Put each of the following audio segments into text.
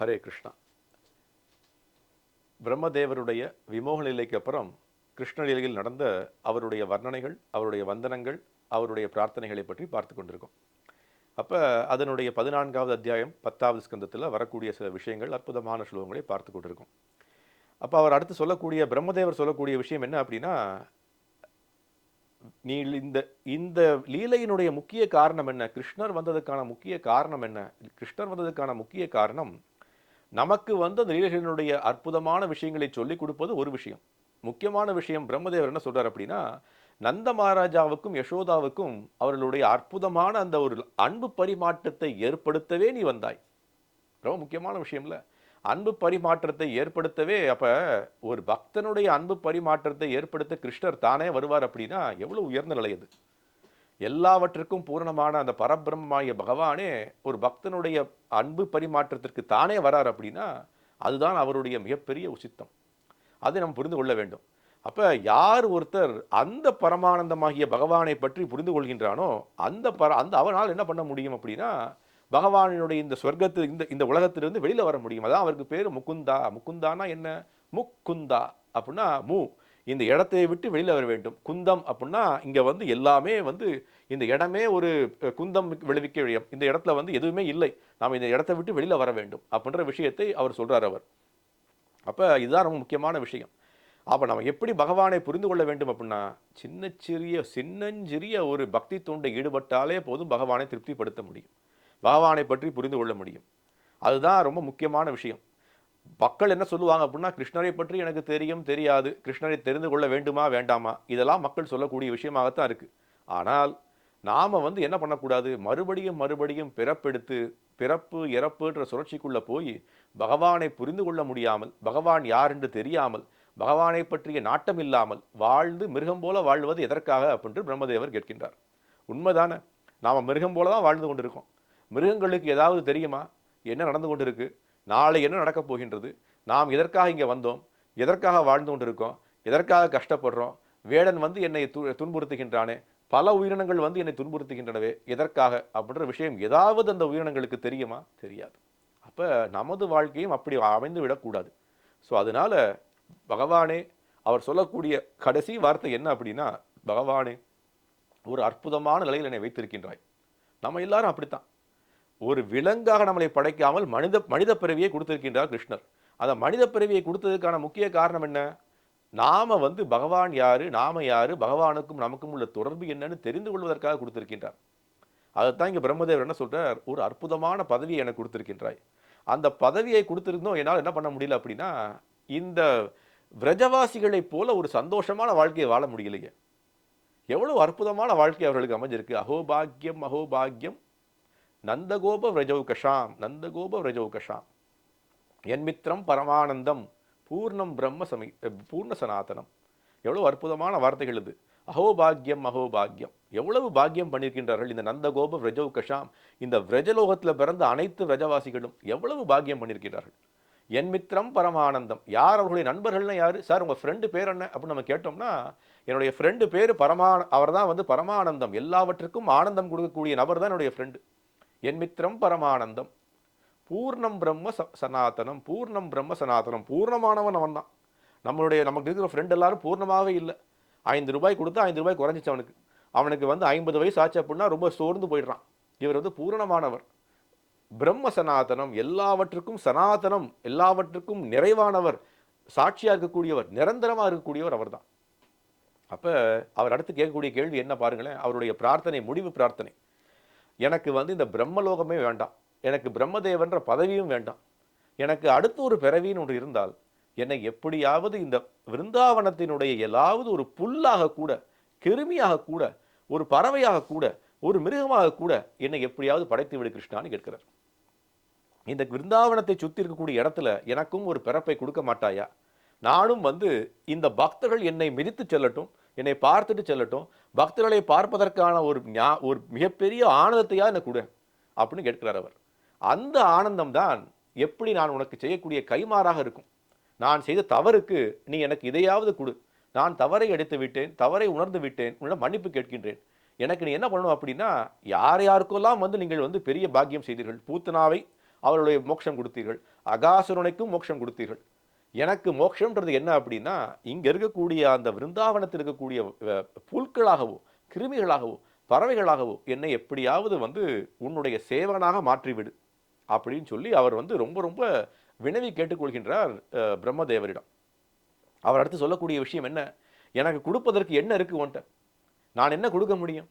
ஹரே கிருஷ்ணா. பிரம்மதேவருடைய விமோக நிலைக்கு அப்புறம் கிருஷ்ணலீலையில் நடந்த அவருடைய வர்ணனைகள் அவருடைய வந்தனங்கள் அவருடைய பிரார்த்தனைகளை பற்றி பார்த்து கொண்டிருக்கோம். அப்போ அதனுடைய பதினான்காவது அத்தியாயம் பத்தாவது ஸ்கந்தத்தில் வரக்கூடிய சில விஷயங்கள் அற்புதமான ஸ்லோகங்களை பார்த்து கொண்டிருக்கோம். அப்போ அவர் அடுத்து சொல்லக்கூடிய பிரம்மதேவர் சொல்லக்கூடிய விஷயம் என்ன அப்படின்னா நீ இந்த இந்த லீலையினுடைய முக்கிய காரணம் என்ன? கிருஷ்ணர் வந்ததுக்கான முக்கிய காரணம் என்ன? கிருஷ்ணர் வந்ததுக்கான முக்கிய காரணம் நமக்கு வந்து அந்த லீலைகளினுடைய அற்புதமான விஷயங்களை சொல்லிக் கொடுப்பது ஒரு விஷயம். முக்கியமான விஷயம் பிரம்மதேவர் என்ன சொல்றார் அப்படின்னா நந்த மகாராஜாவுக்கும் யசோதாவுக்கும் அவர்களுடைய அற்புதமான அந்த ஒரு அன்பு பரிமாற்றத்தை ஏற்படுத்தவே நீ வந்தாய். ரொம்ப முக்கியமான விஷயம்ல. அன்பு பரிமாற்றத்தை ஏற்படுத்தவே அப்போ ஒரு பக்தனுடைய அன்பு பரிமாற்றத்தை ஏற்படுத்த கிருஷ்ணர் தானே வருவார் அப்படின்னா எவ்வளோ உயர்ந்த நிலை அது. எல்லாவற்றுக்கும் பூரணமான அந்த பரபிரம்மாய பகவானே ஒரு பக்தனுடைய அன்பு பரிமாற்றத்திற்கு தானே வரார் அப்படின்னா அதுதான் அவருடைய மிகப்பெரிய உசித்தம். அதை நாம் புரிந்து கொள்ள வேண்டும். அப்போ யார் ஒருத்தர் அந்த பரமானந்தமாகிய பகவானை பற்றி புரிந்து கொள்கின்றானோ அந்த பர அந்த அவனால் என்ன பண்ண முடியும் அப்படின்னா பகவானினுடைய இந்த சொர்க்கத்து இந்த இந்த உலகத்திலிருந்து வெளியில் வர முடியும். அதான் அவருக்கு பேர் முகுந்தா. முகுந்தானா என்ன? முக்குந்தா அப்படின்னா மு. இந்த இடத்தை விட்டு வெளியில் வர வேண்டும். குந்தம் அப்படின்னா இங்கே வந்து எல்லாமே வந்து இந்த இடமே ஒரு குந்தம் விளைவிக்க இடம் இந்த இடத்துல வந்து எதுவுமே இல்லை. நாம் இந்த இடத்தை விட்டு வெளியில் வர வேண்டும் அப்படின்ற விஷயத்தை அவர் சொல்கிறார் அவர். அப்போ இதுதான் ரொம்ப முக்கியமான விஷயம். அப்போ நம்ம எப்படி பகவானை புரிந்து கொள்ள வேண்டும் அப்படின்னா சின்ன சிறிய சின்னஞ்சிறிய ஒரு பக்தி தூண்டை ஈடுபட்டாலே போதும் பகவானை திருப்திப்படுத்த முடியும். பகவானை பற்றி புரிந்து கொள்ள முடியும். அதுதான் ரொம்ப முக்கியமான விஷயம். மக்கள் என்ன சொல்லுவாங்க அப்படின்னா கிருஷ்ணரை பற்றி எனக்கு தெரியும் தெரியாது. கிருஷ்ணரை தெரிந்து கொள்ள வேண்டுமா வேண்டாமா? இதெல்லாம் மக்கள் சொல்லக்கூடிய விஷயமாகத்தான் இருக்குது ஆனால் நாம் வந்து என்ன பண்ணக்கூடாது? மறுபடியும் மறுபடியும் பிறப்பெடுத்து பிறப்பு இறப்புன்ற சுழற்சிக்குள்ளே போய் பகவானை புரிந்து கொள்ள முடியாமல் பகவான் யார் என்று தெரியாமல் பகவானை பற்றிய நாட்டம் இல்லாமல் வாழ்ந்து மிருகம் போல வாழ்வது எதற்காக? அப்படின்று பிரம்மதேவர் கேட்கின்றார். உண்மைதானே? நாம் மிருகம் போல தான் வாழ்ந்து கொண்டிருக்கோம். மிருகங்களுக்கு ஏதாவது தெரியுமா? என்ன நடந்து கொண்டிருக்கு? நாளை என்ன நடக்கப் போகின்றது? நாம் எதற்காக இங்கே வந்தோம்? எதற்காக வாழ்ந்து கொண்டிருக்கோம்? எதற்காக கஷ்டப்படுறோம்? வேடன் வந்து என்னை து துன்புறுத்துகின்றானே? பல உயிரினங்கள் வந்து என்னை துன்புறுத்துகின்றனவே? எதற்காக? அப்படின்ற விஷயம் ஏதாவது அந்த உயிரினங்களுக்கு தெரியுமா? தெரியாது. அப்போ நமது வாழ்க்கையும் அப்படி அமைந்து விடக்கூடாது. ஸோ அதனால பகவானே அவர் சொல்லக்கூடிய கடைசி வார்த்தை என்ன அப்படின்னா பகவானே ஒரு அற்புதமான நிலையில் என்னை வைத்திருக்கின்றாய். நம்ம எல்லாரும் அப்படித்தான். ஒரு விலங்காக நம்மளை படைக்காமல் மனித மனித பிறவியை கொடுத்திருக்கின்றார் கிருஷ்ணர். அந்த மனித பிறவியை கொடுத்ததுக்கான முக்கிய காரணம் என்ன? நாம வந்து பகவான் யாரு நாம யாரு பகவானுக்கும் நமக்கும் உள்ள தொடர்பு என்னன்னு தெரிந்து கொள்வதற்காக கொடுத்திருக்கின்றார். அதைத்தான் இங்கே பிரம்மதேவர் என்ன சொல்றார்? ஒரு அற்புதமான பதவியை எனக்கு கொடுத்திருக்கின்றாய். அந்த பதவியை கொடுத்திருந்தோம் என்னால் என்ன பண்ண முடியல அப்படின்னா இந்த விரஜவாசிகளைப் போல ஒரு சந்தோஷமான வாழ்க்கையை வாழ முடியலையே. எவ்வளோ அற்புதமான வாழ்க்கை அவர்களுக்கு அமைஞ்சிருக்கு. அஹோபாக்கியம் அஹோபாக்கியம் நந்தகோப விரஜௌகஷாம் நந்தகோப விரஜௌகஷாம் என் மித்திரம் பரமானந்தம் பூர்ணம் பிரம்ம சமி பூர்ண சனாதனம். எவ்வளோ அற்புதமான வார்த்தைகள் இது. அகோபாகியம் அகோபாக்யம். எவ்வளவு பாக்கியம் பண்ணியிருக்கின்றார்கள் இந்த நந்தகோப விரஜௌகஷாம் இந்த விரஜலோகத்தில் பிறந்த அனைத்து விரஜவாசிகளும் எவ்வளவு பாக்கியம் பண்ணியிருக்கிறார்கள் என் மித்திரம் பரமானந்தம். யார் அவர்களுடைய நண்பர்கள்னா யார்? சார் உங்கள் ஃப்ரெண்டு பேர் என்ன? அப்படின்னு நம்ம கேட்டோம்னா என்னுடைய ஃப்ரெண்டு பேர் பரமா அவர் தான் வந்து பரமானந்தம். எல்லாவற்றுக்கும் ஆனந்தம் கொடுக்கக்கூடிய நபர் தான் என்னுடைய ஃப்ரெண்டு என் மித்திரம் பரமானந்தம். பூர்ணம் பிரம்ம ச சனாதனம் பூர்ணம் பிரம்ம சனாதனம். பூர்ணமானவன் அவன் தான் நம்மளுடைய நமக்கு இருக்கிற ஃப்ரெண்ட் எல்லாரும் பூர்ணமாகவே இல்லை. ஐந்து ரூபாய் கொடுத்து ஐந்து ரூபாய் குறைஞ்சிச்சு அவனுக்கு. அவனுக்கு வந்து ஐம்பது வயசு ஆச்சு அப்படின்னா ரொம்ப சோர்ந்து போயிடுறான். இவர் வந்து பூரணமானவர். பிரம்ம சனாதனம் எல்லாவற்றுக்கும் சனாதனம் எல்லாவற்றுக்கும் நிறைவானவர் சாட்சியாக இருக்கக்கூடியவர் நிரந்தரமாக இருக்கக்கூடியவர் அவர்தான். அப்போ அவர் அடுத்து கேட்கக்கூடிய கேள்வி என்ன பாருங்களேன். அவருடைய பிரார்த்தனை முடிவு பிரார்த்தனை. எனக்கு வந்து இந்த பிரம்மலோகமே வேண்டாம். எனக்கு பிரம்மதேவன்ற பதவியும் வேண்டாம். எனக்கு அடுத்து ஒரு பிறவின்னு ஒன்று இருந்தால் என்னை எப்படியாவது இந்த விருந்தாவனத்தினுடைய ஏதாவது ஒரு புல்லாக கூட கிருமியாக கூட ஒரு பறவையாக கூட ஒரு மிருகமாக கூட என்னை எப்படியாவது படைத்து விடு கிருஷ்ணான்னு கேட்கிறார். இந்த விருந்தாவனத்தை சுற்றி இருக்கக்கூடிய இடத்துல எனக்கும் ஒரு பிறப்பை கொடுக்க மாட்டாயா? நானும் வந்து இந்த பக்தர்கள் என்னை மிதித்து செல்லட்டும் என்னை பார்த்துட்டு செல்லட்டும். பக்தர்களை பார்ப்பதற்கான ஒரு ஞா- ஒரு மிகப்பெரிய ஆனந்தத்தையா எனக்கு கொடு அப்படின்னு கேட்கிறார் அவர். அந்த ஆனந்தம் தான் எப்படி நான் உனக்கு செய்யக்கூடிய கைமாறாக இருக்கும். நான் செய்த தவறுக்கு நீ எனக்கு இதையாவது கொடு. நான் தவறை எடுத்து விட்டேன் தவறை உணர்ந்து விட்டேன் உன்னிடம் மன்னிப்பு கேட்கின்றேன். எனக்கு நீ என்ன பண்ணணும் அப்படின்னா யார் யாருக்கெல்லாம் வந்து நீங்கள் வந்து பெரிய பாக்கியம் செய்தீர்கள்? பூத்தனாவை அவருடைய மோட்சம் கொடுத்தீர்கள். அகாசுரனுக்கும் மோட்சம் கொடுத்தீர்கள். எனக்கு மோட்சம்ன்றது என்ன அப்படின்னா இங்கே இருக்கக்கூடிய அந்த விருந்தாவனத்தில் இருக்கக்கூடிய புல்களாகவோ கிருமிகளாகவோ பறவைகளாகவோ என்னை எப்படியாவது வந்து உன்னுடைய சேவகனாக மாற்றிவிடு அப்படின்னு சொல்லி அவர் வந்து ரொம்ப ரொம்ப வினவி கேட்டுக்கொள்கின்றார் பிரம்மதேவரிடம். அவர் அடுத்து சொல்லக்கூடிய விஷயம் என்ன? எனக்கு கொடுப்பதற்கு என்ன இருக்கு உன்ட்ட? நான் என்ன கொடுக்க முடியும்?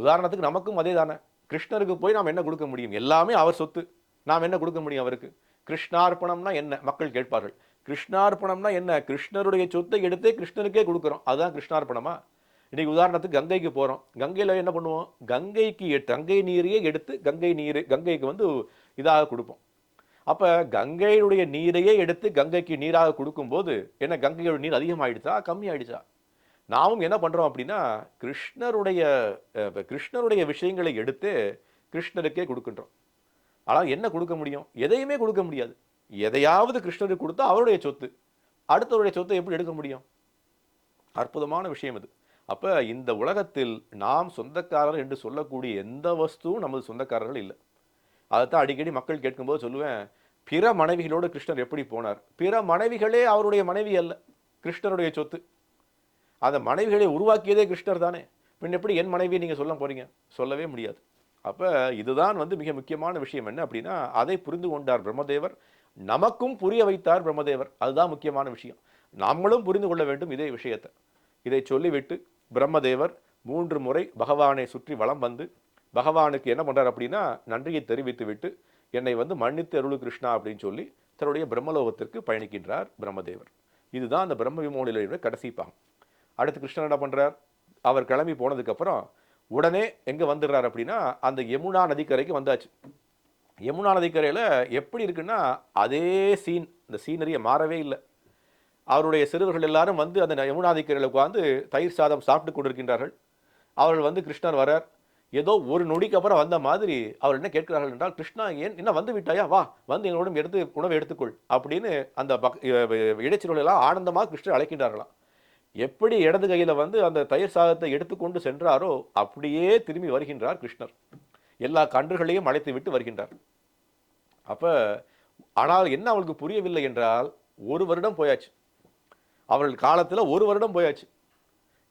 உதாரணத்துக்கு நமக்கும் அதே தானே கிருஷ்ணருக்கு போய் நாம் என்ன கொடுக்க முடியும்? எல்லாமே அவர் சொத்து. நாம் என்ன கொடுக்க முடியும் அவருக்கு? கிருஷ்ணார்ப்பணம்னா என்ன? மக்கள் கேட்பார்கள். கிருஷ்ணார்ப்பணம்னா என்ன? கிருஷ்ணருடைய சொத்தை எடுத்தே கிருஷ்ணருக்கே கொடுக்குறோம். அதுதான் கிருஷ்ணார்ப்பணமா இன்றைக்கி உதாரணத்துக்கு கங்கைக்கு போகிறோம் கங்கையில் என்ன பண்ணுவோம்? கங்கைக்கு எ- கங்கை நீரையே எடுத்து கங்கை நீர் கங்கைக்கு வந்து இதாக கொடுப்போம். அப்போ கங்கையுடைய நீரையே எடுத்து கங்கைக்கு நீராக கொடுக்கும்போது என்ன கங்கையோட நீர் அதிகமாகிடுச்சா கம்மியாயிடுச்சா? நாமும் என்ன பண்ணுறோம் அப்படின்னா கிருஷ்ணருடைய கிருஷ்ணருடைய விஷயங்களை எடுத்து கிருஷ்ணருக்கே கொடுக்கின்றோம். ஆனால் என்ன கொடுக்க முடியும்? எதையுமே கொடுக்க முடியாது. எதையாவது கிருஷ்ணருக்கு கொடுத்தா அவருடைய சொத்து. அடுத்தவருடைய சொத்தை எப்படி எடுக்க முடியும்? அற்புதமான விஷயம் இது. அப்போ இந்த உலகத்தில் நாம் சொந்தக்காரர் என்று சொல்லக்கூடிய எந்த வஸ்துவும் நமது சொந்தக்காரர்கள் இல்லை. அதைத்தான் அடிக்கடி மக்கள் கேட்கும்போது சொல்லுவேன் பிற மனைவிகளோடு கிருஷ்ணர் எப்படி போனார்? பிற மனைவிகளே அவருடைய மனைவி அல்ல கிருஷ்ணருடைய சொத்து. அந்த மனைவிகளை உருவாக்கியதே கிருஷ்ணர் தானே. பின் எப்படி என் மனைவியை நீங்கள் சொல்ல போகிறீங்க சொல்லவே முடியாது. அப்போ இதுதான் வந்து மிக முக்கியமான விஷயம். என்ன அப்படின்னா அதை புரிந்து கொண்டார் பிரம்மதேவர். நமக்கும் புரிய வைத்தார் பிரம்மதேவர். அதுதான் முக்கியமான விஷயம். நம்மளும் புரிந்து கொள்ள வேண்டும் இதே விஷயத்தை. இதை சொல்லிவிட்டு பிரம்மதேவர் மூன்று முறை பகவானை சுற்றி வலம் வந்து பகவானுக்கு என்ன பண்ணுறார் அப்படின்னா நன்றியை தெரிவித்து விட்டு என்னை வந்து மன்னித்து அருள் கிருஷ்ணா அப்படின்னு சொல்லி தன்னுடைய பிரம்மலோகத்திற்கு பயணிக்கின்றார் பிரம்மதேவர். இதுதான் அந்த பிரம்ம விமோனிலுடைய கடைசி பாகம். அடுத்து கிருஷ்ணன் என்ன பண்றார்? அவர் கிளம்பி போனதுக்கப்புறம் உடனே எங்கே வந்துடுறார் அப்படின்னா அந்த யமுனா நதிக்கரைக்கு வந்தாச்சு. யமுனா நதிக்கரையில் எப்படி இருக்குன்னா அதே சீன் இந்த சீனரியை மாறவே இல்லை. அவருடைய சிறுவர்கள் எல்லாரும் வந்து அந்த யமுனா நதிக்கரையில் தயிர் சாதம் சாப்பிட்டு கொண்டிருக்கின்றார்கள். அவர்கள் வந்து கிருஷ்ணர் வரார். ஏதோ ஒரு நொடிக்கு அப்புறம் வந்த மாதிரி அவர் என்ன கேட்கிறார்கள் என்றால் கிருஷ்ணா ஏன் என்ன வந்து விட்டாயா? வா வந்து எங்களோட எடுத்து உணவை எடுத்துக்கொள் அப்படின்னு அந்த பக் இடைச்சிறுவர்கள் ஆனந்தமாக கிருஷ்ணர் அழைக்கின்றார்களாம். எப்படி இடது கையில் வந்து அந்த தயிர் சாதத்தை எடுத்துக்கொண்டு சென்றாரோ அப்படியே திரும்பி வருகின்றார் கிருஷ்ணர். எல்லா கன்றுகளையும் அழைத்து விட்டு வருகின்றார். அப்போ ஆனால் என்ன அவளுக்கு புரியவில்லை என்றால் ஒரு வருடம் போயாச்சு. அவர்கள் காலத்தில் ஒரு வருடம் போயாச்சு.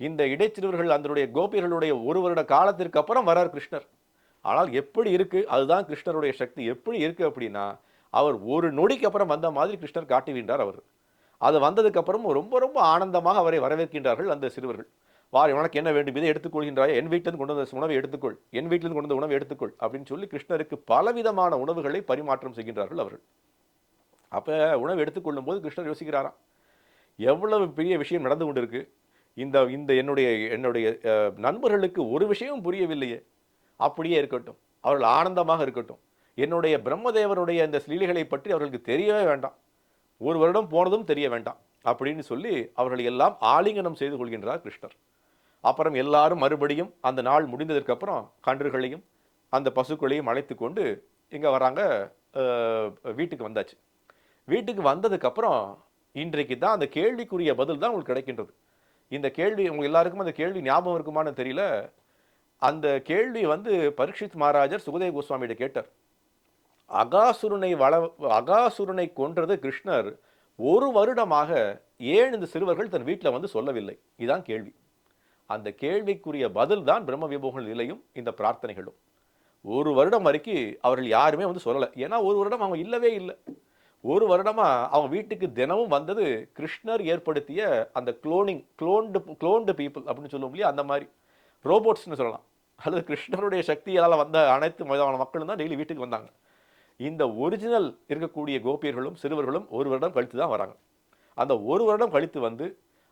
இந்த இடைச்சிறுவர்கள் அதனுடைய கோபியர்களுடைய ஒரு வருட காலத்திற்கு அப்புறம் வரார் கிருஷ்ணர். ஆனால் எப்படி இருக்கு? அதுதான் கிருஷ்ணருடைய சக்தி. எப்படி இருக்கு அப்படின்னா அவர் ஒரு நொடிக்கு அப்புறம் வந்த மாதிரி கிருஷ்ணர் காட்டுகின்றார் அவர். அது வந்ததுக்கப்புறமும் ரொம்ப ரொம்ப ஆனந்தமாக அவரை வரவேற்கின்றார்கள் அந்த சிறுவர்கள். வார் உனக்கு என்ன வேண்டும்? இதை எடுத்துக்கொள்கின்றாய் என் வீட்டிலிருந்து கொண்டு வந்த உணவை எடுத்துக்கொள். என் வீட்டிலிருந்து கொண்டு வந்த உணவை எடுத்துக்கொள். அப்படின்னு சொல்லி கிருஷ்ணருக்கு பலவிதமான உணவுகளை பரிமாற்றம் செய்கின்றார்கள் அவர்கள். அப்போ உணவு எடுத்துக்கொள்ளும் போது கிருஷ்ணர் யோசிக்கிறாராம். எவ்வளவு பெரிய விஷயம் நடந்து கொண்டிருக்கு? இந்த இந்த என்னுடைய என்னுடைய நண்பர்களுக்கு ஒரு விஷயமும் புரியவில்லையே. அப்படியே இருக்கட்டும். அவர்கள் ஆனந்தமாக இருக்கட்டும். என்னுடைய பிரம்மதேவனுடைய இந்த லீலைகளை பற்றி அவர்களுக்கு தெரியவே வேண்டாம். ஒரு வருடம் போனதும் தெரிய வேண்டாம். அப்படின்னு சொல்லி அவர்களை எல்லாம் ஆலிங்கனம் செய்து கொள்கின்றார் கிருஷ்ணர். அப்புறம் எல்லாரும் மறுபடியும் அந்த நாள் முடிந்ததற்கப்புறம் கன்றுகளையும் அந்த பசுக்களையும் அழைத்து கொண்டு இங்கே வராங்க வீட்டுக்கு வந்தாச்சு. வீட்டுக்கு வந்ததுக்கப்புறம் இன்றைக்கு தான் அந்த கேள்விக்குரிய பதில் தான் உங்களுக்கு கிடைக்கின்றது. இந்த கேள்வி உங்க எல்லாருக்கும் அந்த கேள்வி ஞாபகம் இருக்குமான்னு தெரியல. அந்த கேள்வி வந்து பரீட்சித் மகாராஜர் சுகதேவ கோஸ்வாமியிட கேட்டார். அகாசுரனை வள அகாசுரனை கொன்றது கிருஷ்ணர் ஒரு வருடமாக ஏன் இந்த சிறுவர்கள் தன் வீட்டில் வந்து சொல்லவில்லை? இதுதான் கேள்வி. அந்த கேள்விக்குரிய பதில் தான் பிரம்ம விபோக நிலையும் இந்த பிரார்த்தனைகளும். ஒரு வருடம் வரைக்கும் அவர்கள் யாருமே வந்து சொல்லலை. ஏன்னா ஒரு வருடம் அவங்க இல்லவே இல்லை. ஒரு வருடமா அவங்க வீட்டுக்கு தினமும் வந்தது கிருஷ்ணர் ஏற்படுத்திய அந்த குளோனிங் குளோன்டு குளோன்டு பீப்புள் அப்படின்னு சொல்லுவோம் இல்லையா? அந்த மாதிரி. ரோபோட்ஸ்னு சொல்லலாம். அல்லது கிருஷ்ணருடைய சக்தியால் வந்த அனைத்து விதமான மக்களும் தான் டெய்லி வீட்டுக்கு வந்தாங்க. இந்த ஒரிஜினல் இருக்கக்கூடிய கோபியர்களும் சிறுவர்களும் ஒரு வருடம் கழித்து தான் வராங்க. அந்த ஒரு வருடம் கழித்து வந்து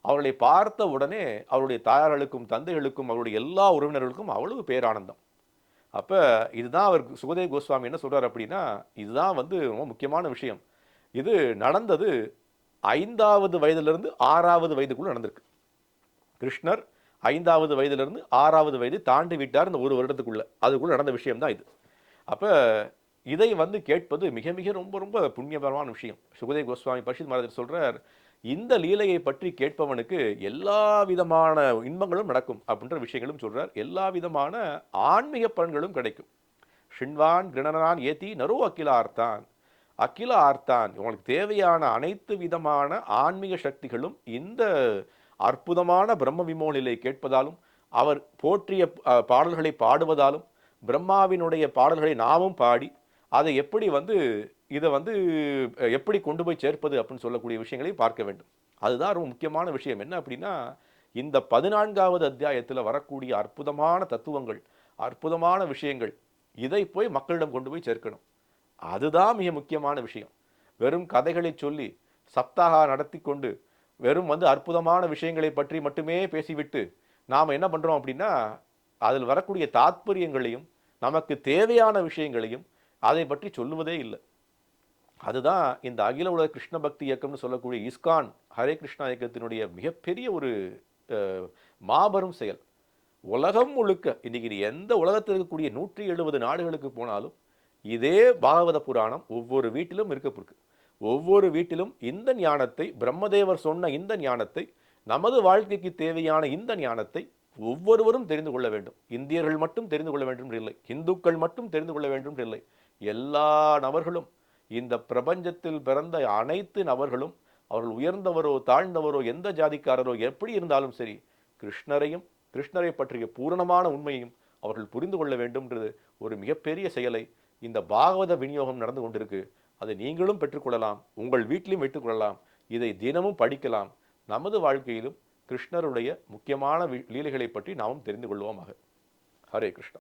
அவர்களை பார்த்த உடனே அவருடைய தாயார்களுக்கும் தந்தைகளுக்கும் அவருடைய எல்லா உறவினர்களுக்கும் அவ்வளவு பேரானந்தம். அப்போ இதுதான் அவர் சுகதேவ் கோஸ்வாமி என்ன சொல்கிறார் அப்படின்னா இதுதான் வந்து ரொம்ப முக்கியமான விஷயம். இது நடந்தது ஐந்தாவது வயதிலிருந்து ஆறாவது வயதுக்குள்ள நடந்திருக்கு. கிருஷ்ணர் ஐந்தாவது வயதிலிருந்து ஆறாவது வயது தாண்டி விட்டார் இந்த ஒரு வருடத்துக்குள்ள. அதுக்குள்ளே நடந்த விஷயம் தான் இது. அப்போ இதை வந்து கேட்பது மிக மிக ரொம்ப ரொம்ப புண்ணியபரமான விஷயம். சுகதேவ் கோஸ்வாமி பரிஷித் மகாராஜர் சொல்கிறார் இந்த லீலையை பற்றி கேட்பவனுக்கு எல்லா விதமான இன்பங்களும் நடக்கும் அப்படின்ற விஷயங்களும் சொல்கிறார் எல்லா விதமான ஆன்மீக பலன்களும் கிடைக்கும். ஷின்வான் கிரணனான் ஏத்தி நரு அகில ஆர்த்தான் அகில ஆர்த்தான் உங்களுக்கு தேவையான அனைத்து விதமான ஆன்மீக சக்திகளும் இந்த அற்புதமான பிரம்ம விமோனிலை கேட்பதாலும் அவர் போற்றிய பாடல்களை பாடுவதாலும் பிரம்மாவினுடைய பாடல்களை நாமும் பாடி அதை எப்படி வந்து இதை வந்து எப்படி கொண்டு போய் சேர்ப்பது அப்படின்னு சொல்லக்கூடிய விஷயங்களை பார்க்க வேண்டும். அதுதான் ரொம்ப முக்கியமான விஷயம். என்ன அப்படின்னா இந்த பதினான்காவது அத்தியாயத்தில் வரக்கூடிய அற்புதமான தத்துவங்கள் அற்புதமான விஷயங்கள் இதை போய் மக்களிடம் கொண்டு போய் சேர்க்கணும். அதுதான் மிக முக்கியமான விஷயம். வெறும் கதைகளை சொல்லி சப்தாகா நடத்தி கொண்டு வெறும் வந்து அற்புதமான விஷயங்களை பற்றி மட்டுமே பேசிவிட்டு நாம் என்ன பண்ணுறோம் அப்படின்னா அதில் வரக்கூடிய தாத்பரியங்களையும் நமக்கு தேவையான விஷயங்களையும் அதை பற்றி சொல்லுவதே இல்லை. அதுதான் இந்த அகில உலக கிருஷ்ண பக்தி இயக்கம்னு சொல்லக்கூடிய இஸ்கான் ஹரே கிருஷ்ணா இயக்கத்தினுடைய மிகப்பெரிய ஒரு மாபெரும் செயல். உலகம் முழுக்க இன்னைக்கு நீ எந்த உலகத்தில் இருக்கக்கூடிய நூற்றி எழுபது நாடுகளுக்கு போனாலும் இதே பாகவத புராணம் ஒவ்வொரு வீட்டிலும் இருக்க ஒவ்வொரு வீட்டிலும் இந்த ஞானத்தை பிரம்மதேவர் சொன்ன இந்த ஞானத்தை நமது வாழ்க்கைக்கு தேவையான இந்த ஞானத்தை ஒவ்வொருவரும் தெரிந்து கொள்ள வேண்டும். இந்தியர்கள் மட்டும் தெரிந்து கொள்ள வேண்டும் என்று இல்லை. இந்துக்கள் மட்டும் தெரிந்து கொள்ள வேண்டும் என்று இல்லை. எல்லா நபர்களும் இந்த பிரபஞ்சத்தில் பிறந்த அனைத்து நபர்களும் அவர்கள் உயர்ந்தவரோ தாழ்ந்தவரோ எந்த ஜாதிக்காரரோ எப்படி இருந்தாலும் சரி கிருஷ்ணரையும் கிருஷ்ணரை பற்றிய பூரணமான உண்மையும் அவர்கள் புரிந்து கொள்ள வேண்டும்ன்றது ஒரு மிகப்பெரிய செயலை. இந்த பாகவத விநியோகம் நடந்து கொண்டிருக்கு. அதை நீங்களும் பெற்றுக்கொள்ளலாம் உங்கள் வீட்டிலும் வைத்துக்கொள்ளலாம் இதை தினமும் படிக்கலாம். நமது வாழ்க்கையிலும் கிருஷ்ணருடைய முக்கியமான லீலைகளை பற்றி நாமும் தெரிந்து கொள்வோமாக. ஹரே கிருஷ்ணா.